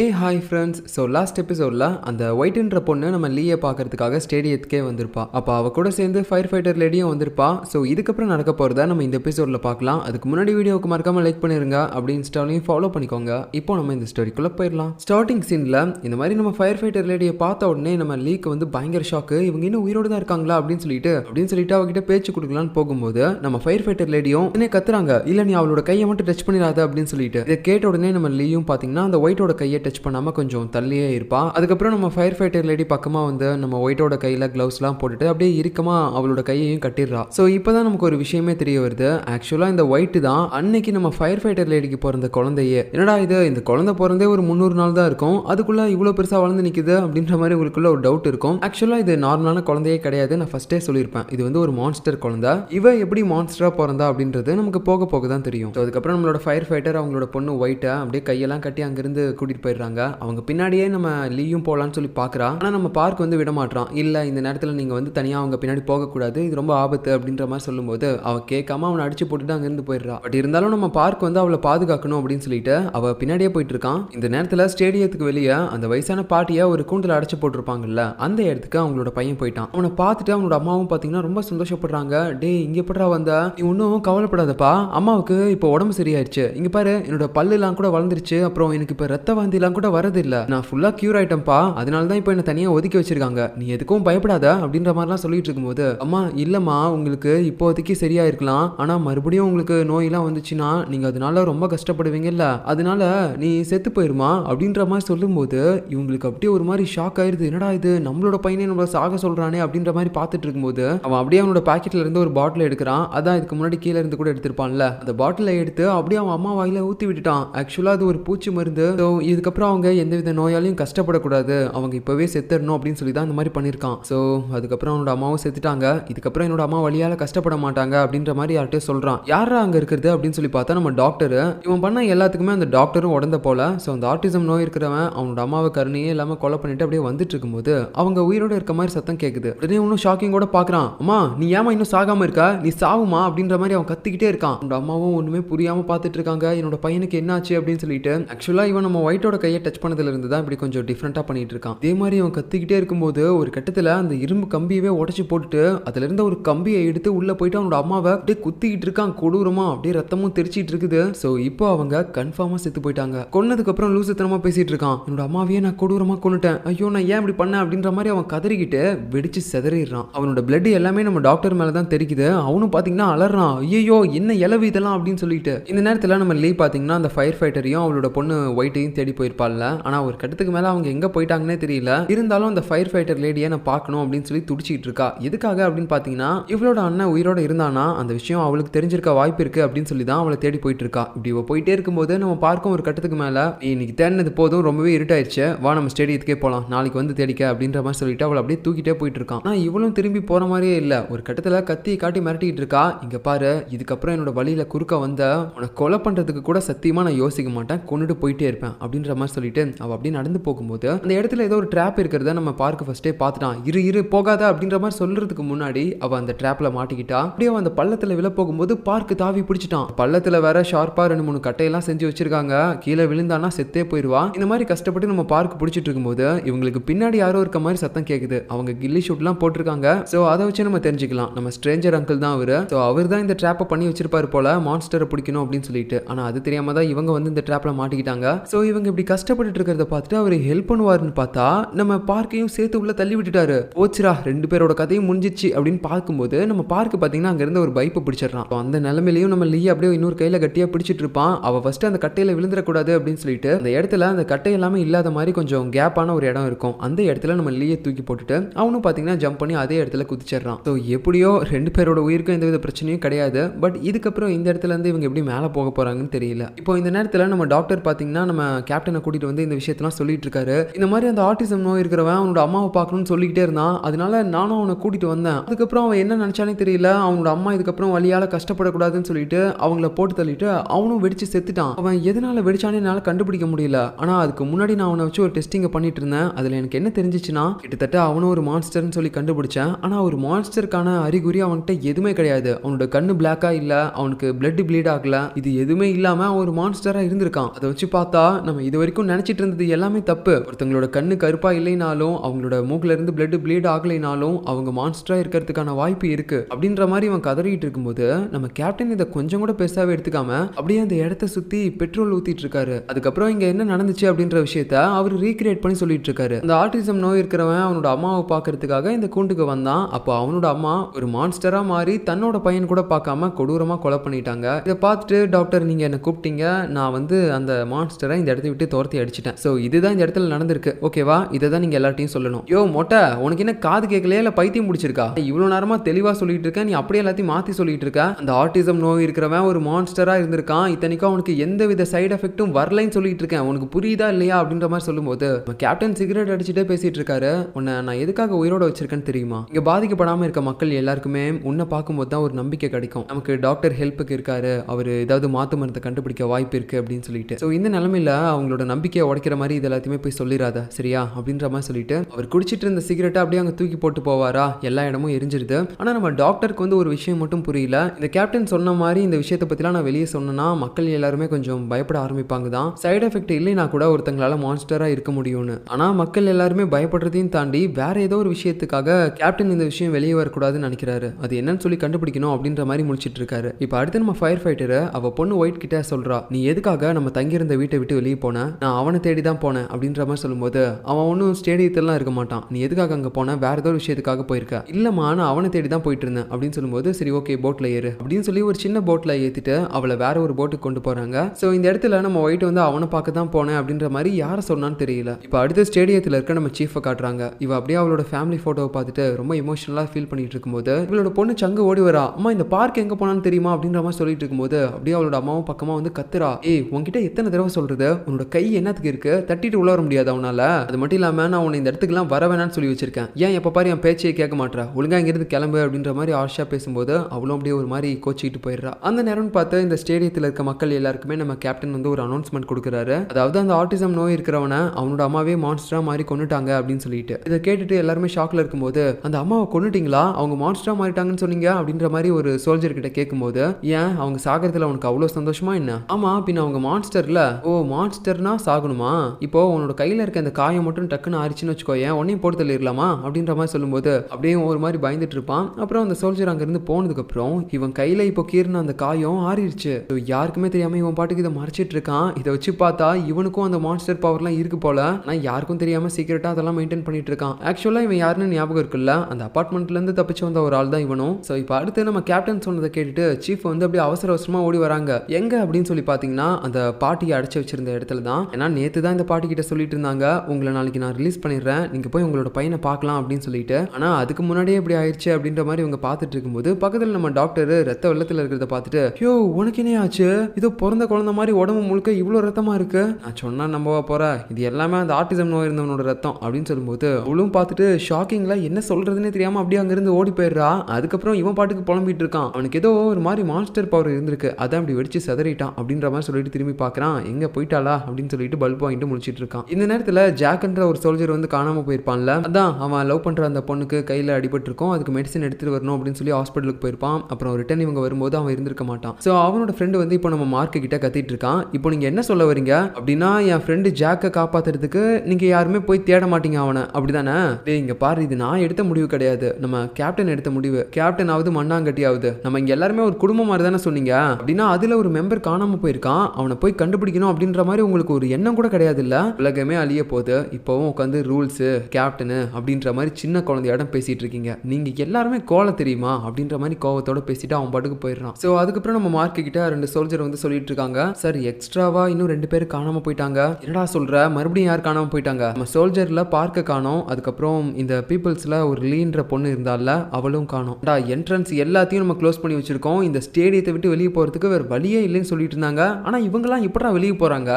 ஏ hi friends. So last எபிசோடில் அந்த ஒயிட்ன்ற பொண்ணு நம்ம லீயை பார்க்கறதுக்காக ஸ்டேடியத்துக்கே வந்திருப்பா. அப்போ அவ கூட சேர்ந்து ஃபயர் ஃபைட்டர் லேடியும் வந்திருப்பா. ஸோ இதுக்கப்புறம் நடக்க போகிறத நம்ம இந்த எபிசோடில் பார்க்கலாம். அதுக்கு முன்னாடி வீடியோவுக்கு மறக்காமல் லைக் பண்ணிருங்க. அப்படி இன்ஸ்டாலையும் ஃபாலோ பண்ணிக்கோங்க. இப்போ நம்ம இந்த ஸ்டோரிக்குள்ளே போயிடலாம். ஸ்டார்டிங் சீனில் இந்த மாதிரி நம்ம ஃபயர் ஃபைட்டர் லேடியை பார்த்த உடனே நம்ம லீக்கு வந்து பயங்கர ஷாக்கு இவங்க இன்னும் உயிரோடு தான் இருக்காங்களா அப்படின்னு சொல்லிட்டு அப்படின்னு சொல்லிட்டு அவகிட்ட பேச்சு கொடுக்கலான்னு போகும்போது நம்ம ஃபயர் ஃபைட்டர் லேடியும் என்ன கத்துறாங்க. இல்லை நீ அவளோட கையை மட்டும் டச் பண்ணிடாத. அப்படின்னு சொல்லிட்டு இதை கேட்ட உடனே நம்ம லீயும் பார்த்தீங்கன்னா அந்த ஒயிட்டோட கையை டச் பண்ணாமல் கொஞ்சம் தள்ளியே இருப்பாள் அதுக்கப்புறம் நம்ம ஃபயர் ஃபைட்டர் லேடி பக்கமாக வந்து நம்ம ஒயிட்டோட கையில் க்ளவுஸ்லாம் போட்டுட்டு அப்படியே இறுக்கமாக அவளோட கையையும் கட்டிடுறா. ஸோ இப்போ தான் நமக்கு ஒரு விஷயமே தெரிய வருது. ஆக்சுவலாக இந்த ஒயிட்டு தான் அன்னைக்கு நம்ம ஃபயர் ஃபைட்டர் லேடிக்கு பிறந்த குழந்தையே. என்னடா இது? இந்த குழந்தை பிறந்தே ஒரு முந்நூறு நாள் தான் இருக்கும். அதுக்குள்ளே இவ்வளோ பெருசாக வளர்ந்து நிற்குது அப்படின்ற மாதிரி உங்களுக்குள்ள ஒரு டவுட் இருக்கும். ஆக்சுவலாக இது நார்மலான குழந்தையே கிடையாது. நான் ஃபஸ்ட்டே சொல்லியிருப்பேன். இது வந்து ஒரு மான்ஸ்டர் குழந்தை. இவ எப்படி மான்ஸ்டராக பிறந்தா அப்படின்றது நமக்கு போக போக தான் தெரியும். ஸோ அதுக்கப்புறம் நம்மளோட ஃபயர் ஃபைட்டர் அவங்களோட பொண்ணு ஒயிட்டை அப்படியே கையெல்லாம் கட்டி அங்கேருந்து கூட்டிகிட்டு போயிடுறாங்க. அவங்க பின்னாடியே நம்ம லீயும் போகலான்னு சொல்லி பார்க்குறா ஆனால் நம்ம பார்க் வந்து விட மாட்றான். இல்லை இந்த நேரத்தில் நீங்கள் வந்து தனியாக அவங்க பின்னாடி போகக்கூடாது. இது ரொம்ப ஆபத்து அப்படின்ற மாதிரி சொல்லும்போது அவள் கேட்காம அவனை அடிச்சு போட்டுட்டு அங்கேருந்து போயிடுறா. பட் இருந்தாலும் நம்ம பார்க் வந்து அவளை பாதுகாக்கணும் அப்படின்னு சொல்லிட்டு அவள் பின்னாடியே போயிட்டு இருக்கான். இந்த நேரத்தில் ஸ்டேடியத்துக்கு வெளியே அந்த வயசான பாட்டியை ஒரு கூண்டில் அடைச்சு போட்டிருப்பாங்கல்ல அந்த இடத்துக்கு அவங்களோட பையன் போயிட்டான். அவனை பார்த்துட்டு அவனோட அம்மாவும் பார்த்தீங்கன்னா ரொம்ப சந்தோஷப்படுறாங்க. டேய் இங்கே எப்படா வந்த. நீ ஒன்றும் கவலைப்படாதப்பா. அம்மாவுக்கு இப்போ உடம்பு சரியாயிடுச்சு. இங்கே பாரு என்னோட பல்லுலாம் கூட வளர்ந்துருச்சு. அப்புறம் எனக்கு இப்போ ரத்த வாந்திலாம் கூட வரதில்லை. நான் ஃபுல்லாக க்யூர் ஆயிட்டேன்ப்பா. அதனால தான் இப்போ என்னை தனியாக ஒதுக்கி வச்சிருக்காங்க. நீ எதுக்கும் பயப்படாத அப்படின்ற மாதிரிலாம் சொல்லிட்டு இருக்கும்போது அம்மா இல்லைம்மா உங்களுக்கு இப்போதைக்கு சரியா இருக்கலாம் ஆனால் மறுபடியும் உங்களுக்கு நோயெல்லாம் வந்துச்சுன்னா நீங்கள் அதனால ரொம்ப கஷ்டப்படுவீங்கல்ல. அதனால நீ செத்து போயிருமா? அப்படின்ற மாதிரி சொல்லும்போது இவங்களுக்கு அப்படியே ஒரு மாதிரி ஷாக் ஆயிருது. என்னடா இது? நம்மளோட பையனே நம்மள சாக சொல்றானே? அப்படின்ற மாதிரி பார்த்துட்டு இருக்கும்போது அவன் அப்படியே அவனோட பாக்கெட்ல இருந்து ஒரு பாட்டில் எடுக்கிறான். அதான் இதுக்கு முன்னாடி கீழே இருந்து கூட எடுத்திருப்பான்ல. அந்த பாட்டிலை எடுத்து அப்படியே அவன் அம்மா வாயில ஊற்றி விட்டுட்டான். ஆக்சுவலாக அது ஒரு பூச்சி மருந்து. இதுக்கு இதுக்கப்புறம் அவங்க எந்தவித நோயாலையும் கஷ்டப்படக்கூடாது. அவங்க இப்போவே செத்துடணும் அப்படின்னு சொல்லி தான் இந்த மாதிரி பண்ணியிருக்கான். ஸோ அதுக்கப்புறம் அவனோட அம்மாவும் செத்துட்டாங்க. இதுக்கப்புறம் என்னோட அம்மா வழியால் கஷ்டப்பட மாட்டாங்க அப்படின்ற மாதிரி யார்கிட்டயும் சொல்கிறான் யாரா அங்கே இருக்கிறது? அப்படின்னு சொல்லி பார்த்தா நம்ம டாக்டர் இவன் பண்ண எல்லாத்துக்குமே அந்த டாக்டரும் உடந்த போல. ஸோ அந்த ஆர்டிசம் நோய் இருக்கிறவன் அவனோட அம்மாவை கருணையே இல்லாமல் கொலை பண்ணிட்டு அப்படியே வந்துட்டு இருக்கும்போது அவங்க உயிரோட இருக்க மாதிரி சத்தம் கேட்குது உடனே இன்னும் ஷாக்கிங்கோட பார்க்குறான் அம்மா நீ ஏமா இன்னும் சாகாமல் இருக்க? நீ சாவுமா? அப்படின்ற மாதிரி அவன் கத்திக்கிட்டே இருக்கான். அவனோட அம்மாவும் ஒன்றுமே புரியாமல் பார்த்துட்டு இருக்காங்க. என்னோட பையனுக்கு என்னாச்சு? அப்படின்னு சொல்லிட்டு ஆக்சுவலாக இவன் நம்ம ஒயிட்டோட கையை டச் பண்ணதுலேருந்து தான் இப்படி கொஞ்சம் டிஃப்ரெண்ட்டாக பண்ணிட்டு இருக்கான். இதே மாதிரி அவன் கத்திக்கிட்டே இருக்கும்போது ஒரு கட்டத்தில் அந்த இரும்பு கம்பியவே உடச்சி போட்டுட்டு அதுல இருந்த ஒரு கம்பியை எடுத்து உள்ள போயிட்டு அவனோட அம்மாவை அப்படியே குத்திக்கிட்டு இருக்கான் கொடூரமா. அப்படியே ரத்தமும் தெரிச்சிட்டு இருக்குது. ஸோ இப்போ அவங்க கன்ஃபார்மாக செத்து போயிட்டாங்க. கொன்னதுக்கு அப்புறம் லூசுத்தனமாக பேசிட்டு இருக்கான். என்னோட அம்மாவையே நான் கொடூரமாக கொண்டுட்டேன் ஐயோ நான் ஏன் இப்படி பண்ணேன்? அப்படின்ற மாதிரி அவன் கதறிக்கிட்டு வெடிச்சு செதறிடுறான். அவனோட பிளட் எல்லாமே நம்ம டாக்டர் மேலே தான் தெரிக்குது. அவனும் பார்த்தீங்கன்னா அலறான். ஐயோ என்ன இலவு இதெல்லாம்? அப்படின்னு சொல்லிட்டு. இந்த நேரத்தில் நம்ம லீ பார்த்தீங்கன்னா அந்த ஃபயர் ஃபைட்டரையும் அவளோட பொண்ணு ஒயிட்டையும் தேடி போய் போயிருப்பாள்ல. ஆனா ஒரு கட்டத்துக்கு மேல அவங்க எங்க போயிட்டாங்கன்னே தெரியல. இருந்தாலும் அந்த ஃபயர் ஃபைட்டர் லேடியை நான் பார்க்கணும் அப்படின்னு சொல்லி துடிச்சிட்டு இருக்கா. எதுக்காக அப்படின்னு பாத்தீங்கன்னா இவளோட அண்ணன் உயிரோட இருந்தானா? அந்த விஷயம் அவளுக்கு தெரிஞ்சிருக்க வாய்ப்பு இருக்கு அப்படின்னு சொல்லி தான் அவளை தேடி போயிட்டு இருக்கா. இப்படி இவ போயிட்டே இருக்கும்போது நம்ம பார்க்கும் ஒரு கட்டத்துக்கு மேல இன்னைக்கு தேடினது போதும் ரொம்பவே இருட்டாயிருச்சு. வா நம்ம ஸ்டேடியத்துக்கே போலாம். நாளைக்கு வந்து தேடிக்க அப்படின்ற மாதிரி சொல்லிட்டு அவளை அப்படியே தூக்கிட்டே போயிட்டு இருக்கான். ஆனா இவளும் திரும்பி போற மாதிரியே இல்ல. ஒரு கட்டத்துல கத்தியை காட்டி மிரட்டிக்கிட்டு இருக்கா. இங்க பாரு இதுக்கப்புறம் என்னோட வழியில குறுக்க வந்த உன்னை கொலை பண்றதுக்கு கூட சத்தியமா நான் யோசிக்க மாட்டேன். கொண்டுட்டு போயிட்டே இருப்பேன் அப்படின்ற மாதிரி சொல்லிட்டு அவள் அப்படியே நடந்து போகும்போது அந்த இடத்துல ஏதோ ஒரு ட்ராப் இருக்கிறத நம்ம பார்க்க ஃபர்ஸ்டே பார்த்துட்டான் இரு இரு போகாத அப்படின்ற மாதிரி சொல்றதுக்கு முன்னாடி அவள் அந்த ட்ராப்ல மாட்டிக்கிட்டா. அப்படியே அவன் அந்த பள்ளத்தில் விழ போகும்போது பார்க்கு தாவி பிடிச்சிட்டான் பள்ளத்தில் வேற ஷார்ப்பாக ரெண்டு மூணு கட்டையெல்லாம் செஞ்சு வச்சிருக்காங்க. கீழே விழுந்தானா செத்தே போயிடுவா இந்த மாதிரி கஷ்டப்பட்டு நம்ம பார்க் பிடிச்சிட்டு இருக்கும்போது இவங்களுக்கு பின்னாடி யாரோ இருக்க மாதிரி சத்தம் கேட்குது அவங்க கில்லி ஷூட்லாம் போட்டிருக்காங்க. ஸோ அதை வச்சு நம்ம தெரிஞ்சுக்கலாம். நம்ம ஸ்ட்ரேஞ்சர் அங்கிள் தான் அவர். ஸோ அவர் தான் இந்த ட்ராப்பை பண்ணி வச்சிருப்பாரு போல. மான்ஸ்டரை பிடிக்கணும் அப்படின்னு சொல்லிட்டு. ஆனால் அது தெரியாம தான் இவங்க வந்து இந்த ட்ராப்பில் மாட்டிக்கிட்டாங்க. ஸோ இவங்க இப்படி கஷ்டப்பட்டுட்டு இருக்கிறத பார்த்துட்டு அவர் ஹெல்ப் பண்ணுவாருன்னு பார்த்தா நம்ம பார்க்கையும் சேர்த்து உள்ள தள்ளி விட்டுட்டாரு. போச்சுரா ரெண்டு பேரோட கதையும் முடிஞ்சிச்சு அப்படின்னு பார்க்கும்போது நம்ம பார்க்க பார்த்தீங்கன்னா அங்கேருந்து ஒரு பைப்பை பிடிச்சிடறான். அந்த நிலமையிலையும் நம்ம லீ அப்படியே இன்னொரு கையில கட்டியா பிடிச்சிட்டு இருப்பான். அவ ஃபர்ஸ்ட் அந்த கட்டையில விழுந்துடக்கூடாது அப்படின்னு சொல்லிட்டு அந்த இடத்துல அந்த கட்டை எல்லாமே இல்லாத மாதிரி கொஞ்சம் கேப்பான ஒரு இடம் இருக்கும். அந்த இடத்துல நம்ம லீயை தூக்கி போட்டுட்டு அவனும் பார்த்தீங்கன்னா ஜம்ப் பண்ணி அதே இடத்துல குதிச்சிடுறான். ஸோ எப்படியோ ரெண்டு பேரோட உயிருக்கும் எந்தவித பிரச்சனையும் கிடையாது. பட் இதுக்கப்புறம் இந்த இடத்துல இருந்து இவங்க எப்படி மேலே போக போறாங்கன்னு தெரியல. இப்போ இந்த நேரத்தில் நம்ம டாக்டர் பார்த்தீங்கன்னா நம்ம கேப்டன் கூட்டிட்டு வந்து இந்த விஷயத்தெல்லாம் சொல்லிட்டு இருக்காரு இந்த மாதிரி அந்த ஆட்டிசம் நோய் இருக்கிறவன் அவனோட அம்மாவை பார்க்கணும்னு சொல்லிக்கிட்டே இருந்தான். அதனால நானும் அவனை கூட்டிட்டு வந்தேன். அதுக்கப்புறம் அவன் என்ன நினைச்சானே தெரியல. அவனோட அம்மா இதுக்கப்புறம் வழியால கஷ்டப்படக்கூடாதுன்னு சொல்லிட்டு அவங்கள போட்டு தள்ளிட்டு அவனும் வெடிச்சு செத்துட்டான். அவன் எதனால வெடிச்சானே என்னால் கண்டுபிடிக்க முடியல. ஆனா அதுக்கு முன்னாடி நான் அவனை வச்சு ஒரு டெஸ்டிங்கை பண்ணிட்டு இருந்தேன். அதுல எனக்கு என்ன தெரிஞ்சிச்சுன்னா கிட்டத்தட்ட அவனும் ஒரு மான்ஸ்டர்னு சொல்லி கண்டுபிடிச்சேன். ஆனா ஒரு மான்ஸ்டருக்கான அறிகுறி அவன்கிட்ட எதுவுமே கிடையாது. அவனோட கண்ணு பிளாக்கா இல்ல. அவனுக்கு பிளட் ப்ளீட் ஆகல. இது எதுவுமே இல்லாம அவன் ஒரு மான்ஸ்டரா இருந்திருக்கான். அதை வச்சு பார்த்தா நம்ம இதுவரை வரைக்கும் நினைச்சிட்டு இருந்தது எல்லாமே தப்பு. ஒருத்தங்களோட கண்ணு கருப்பா இல்லைனாலும் அவங்களோட மூக்குல இருந்து பிளட் ப்ளீட் ஆகலைனாலும் அவங்க மான்ஸ்டரா இருக்கிறதுக்கான வாய்ப்பு இருக்கு. அப்படின்ற மாதிரி இவன் கதறிட்டு இருக்கும்போது நம்ம கேப்டன் இதை கொஞ்சம் கூட பெருசாவே எடுத்துக்காம அப்படியே அந்த இடத்த சுத்தி பெட்ரோல் ஊத்திட்டு இருக்காரு. அதுக்கப்புறம் இங்க என்ன நடந்துச்சு அப்படின்ற விஷயத்த அவர் ரீக்ரியேட் பண்ணி சொல்லிட்டு இருக்காரு. அந்த ஆர்டிசம் நோய் இருக்கிறவன் அவனோட அம்மாவை பார்க்கறதுக்காக இந்த கூண்டுக்கு வந்தான். அப்போ அவனோட அம்மா ஒரு மான்ஸ்டரா மாறி தன்னோட பையன் கூட பார்க்காம கொடூரமா கொலை பண்ணிட்டாங்க. இதை பார்த்துட்டு டாக்டர் நீங்க என்ன கூப்பிட்டீங்க. நான் வந்து அந்த மான்ஸ்டரை இந்த இடத்த விட்டு துரத்தி அடிச்சிட்டேன். ஸோ இதுதான் இந்த இடத்துல நடந்திருக்கு. ஓகேவா இதை தான் நீங்க எல்லார்ட்டையும் சொல்லணும். யோ மொட்டை உனக்கு என்ன காது கேட்கலையா? இல்ல பைத்தியம் முடிச்சிருக்கா இவ்வளவு நேரமா தெளிவா சொல்லிட்டு இருக்க. நீ அப்படியே எல்லாத்தையும் மாத்தி சொல்லிட்டு இருக்க. அந்த ஆர்டிசம் நோய் இருக்கிறவன் ஒரு மான்ஸ்டரா இருந்திருக்கான். இத்தனைக்கும் அவனுக்கு எந்த வித சைடு எஃபெக்ட்டும் வரலைன்னு சொல்லிட்டு இருக்கேன். உனக்கு புரியுதா இல்லையா? அப்படின்ற மாதிரி சொல்லும்போது கேப்டன் சிகரெட் அடிச்சுட்டே பேசிட்டு இருக்காரு. உன்னை நான் எதுக்காக உயிரோட வச்சிருக்கேன்னு தெரியுமா? இங்க பாதிக்கப்படாம இருக்க மக்கள் எல்லாருக்குமே உன்னை பார்க்கும்போது தான் ஒரு நம்பிக்கை கிடைக்கும். நமக்கு டாக்டர் ஹெல்ப்புக்கு இருக்காரு. அவர் ஏதாவது மாத்து மருந்தை கண்டுபிடிக்க வாய்ப்பு இருக்கு அப்படின்னு சொல்லிட்டு. ஸோ இந்த நிலமையில அவங்களோட நம்பிக்கையை உடைக்கிற மாதிரி இது எல்லாத்தையுமே போய் சொல்லிடாத சரியா? அப்படின்ற மாதிரி சொல்லிட்டு அவர் குடிச்சிட்டு இருந்த சிகரெட்டை அப்படியே அங்கே தூக்கி போட்டு போவாரா? எல்லா இடமும் எரிஞ்சிருது. ஆனால் நம்ம டாக்டருக்கு வந்து ஒரு விஷயம் மட்டும் புரியல. இந்த கேப்டன் சொன்ன மாதிரி இந்த விஷயத்தை பற்றிலாம் நான் வெளியே சொன்னேன்னா மக்கள் எல்லாருமே கொஞ்சம் பயப்பட ஆரம்பிப்பாங்க தான். சைடு எஃபெக்ட் இல்லைனா கூட ஒருத்தங்களால மான்ஸ்டராக இருக்க முடியும்னு. ஆனால் மக்கள் எல்லாருமே பயப்படுறதையும் தாண்டி வேற ஏதோ ஒரு விஷயத்துக்காக கேப்டன் இந்த விஷயம் வெளியே வரக்கூடாதுன்னு நினைக்கிறாரு. அது என்னன்னு சொல்லி கண்டுபிடிக்கணும் அப்படின்ற மாதிரி முடிச்சிட்டு இருக்காரு. இப்போ அடுத்து நம்ம ஃபயர் ஃபைட்டர் அவ பொண்ணு ஒயிட் கிட்ட சொல்றா நீ எதுக்காக நம்ம தங்கியிருந்த வீட்டை விட்டு வெளியே போன? நான் அவனை தேடி தான் போனேன் அப்படின்ற மாதிரி சொல்லும்போது அவன் ஒன்றும் ஸ்டேடியத்திலலாம் இருக்க மாட்டான். நீ எதுக்காக அங்கே போன? வேற ஏதோ ஒரு விஷயத்துக்காக போயிருக்க. இல்லைம்மா நான் அவனை தேடி தான் போயிட்டு இருந்தேன் அப்படின்னு சொல்லும்போது சரி ஓகே போட்ல ஏறு அப்படின்னு சொல்லி ஒரு சின்ன போட்ல ஏற்றிட்டு அவளை வேற ஒரு போட்டுக்கு கொண்டு போறாங்க. ஸோ இந்த இடத்துல நம்ம ஒயிட் வந்து அவனை பார்க்க தான் போனேன் அப்படின்ற மாதிரி யாரை சொன்னான்னு தெரியல. இப்போ அடுத்த ஸ்டேடியத்தில் இருக்க நம்ம சீஃபை காட்டுறாங்க. இவ அப்படியே அவளோட ஃபேமிலி ஃபோட்டோவை பார்த்துட்டு ரொம்ப இமோஷனலாக ஃபீல் பண்ணிட்டு இருக்கும்போது இவளோட பொண்ணு சங்கு ஓடி வரா. அம்மா இந்த பார்க் எங்கே போனான்னு தெரியுமா அப்படின்ற மாதிரி சொல்லிட்டு இருக்கும்போது அப்படியே அவளோட அம்மாவும் பக்கமாக வந்து கத்துறா. ஏய் உங்ககிட்ட எத்தனை தடவை சொல்றது? உன்னோட கை என்னத்துக்கு இருக்கு? தட்டிட்டு உள்ள வர முடியாது அவனால அது மட்டும் இல்லாமல் நான் உன்னை இந்த இடத்துக்குலாம் வர வேணாம்னு சொல்லி வச்சிருக்கேன். ஏன் எப்போ பாரு என் பேச்சையே கேட்க மாட்டா ஒழுங்கா இங்கிருந்து கிளம்பு அப்படின்ற மாதிரி ஆர்ஷா பேசும்போது அவளும் அப்படியே ஒரு மாதிரி கோச்சிக்கிட்டு போயிடுறா. அந்த நேரம்னு பார்த்து இந்த ஸ்டேடியத்தில் இருக்க மக்கள் எல்லாருக்குமே நம்ம கேப்டன் வந்து ஒரு அனௌன்ஸ்மெண்ட் கொடுக்குறாரு. அதாவது அந்த ஆர்டிசம் நோய் இருக்கிறவனை அவனோட அம்மாவே மான்ஸ்டரா மாதிரி கொண்டுட்டாங்க அப்படின்னு சொல்லிட்டு. இதை கேட்டுட்டு எல்லாருமே ஷாக்ல இருக்கும்போது அந்த அம்மாவை கொண்டுட்டீங்களா அவங்க மான்ஸ்டரா மாறிட்டாங்கன்னு சொன்னீங்க அப்படின்ற மாதிரி ஒரு சோல்ஜர் கிட்ட கேட்கும்போது ஏன்? அவங்க சாகிறதுல அவனுக்கு அவ்வளோ சந்தோஷமா என்ன? ஆமா பின்ன அவங்க மான்ஸ்டர்ல ஓ மான்ஸ்டர்னா சாகணுமா? இப்போ உன்னோட கையில இருக்க அந்த காயம் மட்டும் டக்குன்னு ஆரிச்சுன்னு வச்சுக்கோ ஏன் உன்னையும் போட்டு தள்ளிடலாமா? அப்படின்ற மாதிரி சொல்லும்போது அப்படியே ஒரு மாதிரி பயந்துட்டு இருப்பான். அப்புறம் அந்த சோல்ஜர் அங்கிருந்து போனதுக்கு அப்புறம் இவன் கையில இப்போ கீறின அந்த காயம் ஆறிடுச்சு யாருக்குமே தெரியாம இவன் பாட்டுக்கு இதை மறைச்சிட்டு இருக்கான். இதை வச்சு பார்த்தா இவனுக்கும் அந்த மான்ஸ்டர் பவர்லாம் இருக்கு போல. ஆனா யாருக்கும் தெரியாம சீக்கிரட்டா அதெல்லாம் மெயின்டைன் பண்ணிட்டு இருக்கான். ஆக்சுவலா இவன் யாருன்னு ஞாபகம் இருக்குல்ல? அந்த அபார்ட்மெண்ட்ல இருந்து தப்பிச்சு வந்த ஒரு ஆள் தான் இவனும். ஸோ இப்போ அடுத்து நம்ம கேப்டன் சொன்னதை கேட்டுட்டு சீஃப் வந்து அப்படியே அவசர அவசரமா ஓடி வராங்க. எங்க அப்படின்னு சொல்லி பாத்தீங்கன்னா அந்த பாட்டியை அடைச்சு வச்சிருந்த இடத்துல தான் ஏன்னா நேற்று தான் இந்த பாட்டி கிட்ட சொல்லிட்டு இருந்தாங்க. உங்களை நாளைக்கு நான் ரிலீஸ் பண்ணிடுறேன். நீங்க போய் உங்களோட பையனை பார்க்கலாம் அப்படின்னு சொல்லிட்டு. ஆனா அதுக்கு முன்னாடியே இப்படி ஆயிடுச்சு அப்படின்ற மாதிரி இவங்க பார்த்துட்டு இருக்கும்போது பக்கத்துல நம்ம டாக்டர் ரத்த வெள்ளத்தில் இருக்கிறத பார்த்துட்டு யோ உனக்கு என்ன ஆச்சு? இதோ பிறந்த குழந்தை மாதிரி உடம்பு முழுக்க இவ்வளோ ரத்தமா இருக்கு? நான் சொன்னா நம்பவா போற. இது எல்லாமே அந்த ஆர்டிசம் நோய் இருந்தவனோட ரத்தம். அப்படின்னு சொல்லும்போது அவளும் பார்த்துட்டு ஷாக்கிங்ல என்ன சொல்கிறதுனே தெரியாம அப்படியே அங்கேருந்து ஓடி போயிடுறா. அதுக்கப்புறம் இவன் பாட்டுக்கு புலம்பிட்டு இருக்கான். அவனுக்கு ஏதோ ஒரு மாதிரி மாஸ்டர் பவர் இருந்திருக்கு. அதான் அப்படி வெடிச்சு சதறிட்டான். அப்படின்ற மாதிரி சொல்லிட்டு திரும்பி பார்க்குறான். எங்க போயிட்டாளா? அப்படின்னு சொல்லிட்டு பல்ப் வாங்கிட்டு முடிச்சிட்டு இருக்கான். இந்த நேரத்தில் ஜாக்ன்ற ஒரு சோல்ஜர் வந்து காணாம போயிருப்பான்ல? அதான் அவன் லவ் பண்ணுற அந்த பொண்ணுக்கு கையில் அடிபட்டு இருக்கும் அதுக்கு மெடிசன் எடுத்துட்டு வரணும் அப்படின்னு சொல்லி ஹாஸ்பிட்டலுக்கு போயிருப்பான். அப்புறம் ரிட்டன் இவங்க வரும்போது அவன் இருந்திருக்க மாட்டான். ஸோ அவனோட ஃப்ரெண்டு வந்து இப்போ நம்ம மார்க்கு கிட்ட கத்திட்டு இருக்கான். இப்போ நீங்கள் என்ன சொல்ல வரீங்க? அப்படின்னா என் ஃப்ரெண்டு ஜாக்கை காப்பாத்துறதுக்கு நீங்க யாருமே போய் தேட மாட்டீங்க அவனை. அப்படிதானே? டே இங்கே பாரு இது நான் எடுத்த முடிவு கிடையாது. நம்ம கேப்டன் எடுத்த முடிவு. கேப்டன் ஆகுது மண்ணாங்கட்டி ஆகுது நம்ம இங்கே எல்லாருமே ஒரு குடும்பம் மாதிரி தானே சொன்னீங்க? அப்படின்னா அதில் ஒரு மெம்பர் காணாமல் போயிருக்கான். அவனை போய் கண்டுபிடிக்கணும் அப்படின்ற மாதிரி உங்களுக்கு ஒரு எண்ணம் கூட கிடையாது இல்ல உலகமே அழிய போகுது. இப்போவும் உட்காந்து ரூல்ஸ் கேப்டனு அப்படின்ற மாதிரி சின்ன குழந்தையாடம் பேசிட்டு இருக்கீங்க. நீங்க எல்லாருமே கோல தெரியுமா? அப்படின்ற மாதிரி கோவத்தோட பேசிட்டு அவன் பாட்டுக்கு போயிடுறான். ஸோ அதுக்கப்புறம் நம்ம மார்க்கு கிட்ட ரெண்டு சோல்ஜர் வந்து சொல்லிட்டு இருக்காங்க. சார் எக்ஸ்ட்ராவா இன்னும் ரெண்டு பேர் காணாம போயிட்டாங்க. என்னடா சொல்ற? மறுபடியும் யார் காணாம போயிட்டாங்க? நம்ம சோல்ஜர்ல பார்க்க காணோம். அதுக்கப்புறம் இந்த பீப்புள்ஸ்ல ஒரு லீன்ற பொண்ணு இருந்தால அவளும் காணும். டா என்ட்ரன்ஸ் எல்லாத்தையும் நம்ம க்ளோஸ் பண்ணி வச்சிருக்கோம். இந்த ஸ்டேடியத்தை விட்டு வெளியே போறதுக்கு வேற வழியே இல்லைன்னு சொல்லிட்டு இருந்தாங்க. ஆனா இவங்கெல்லாம் எப்படா வெளியே போறாங்க?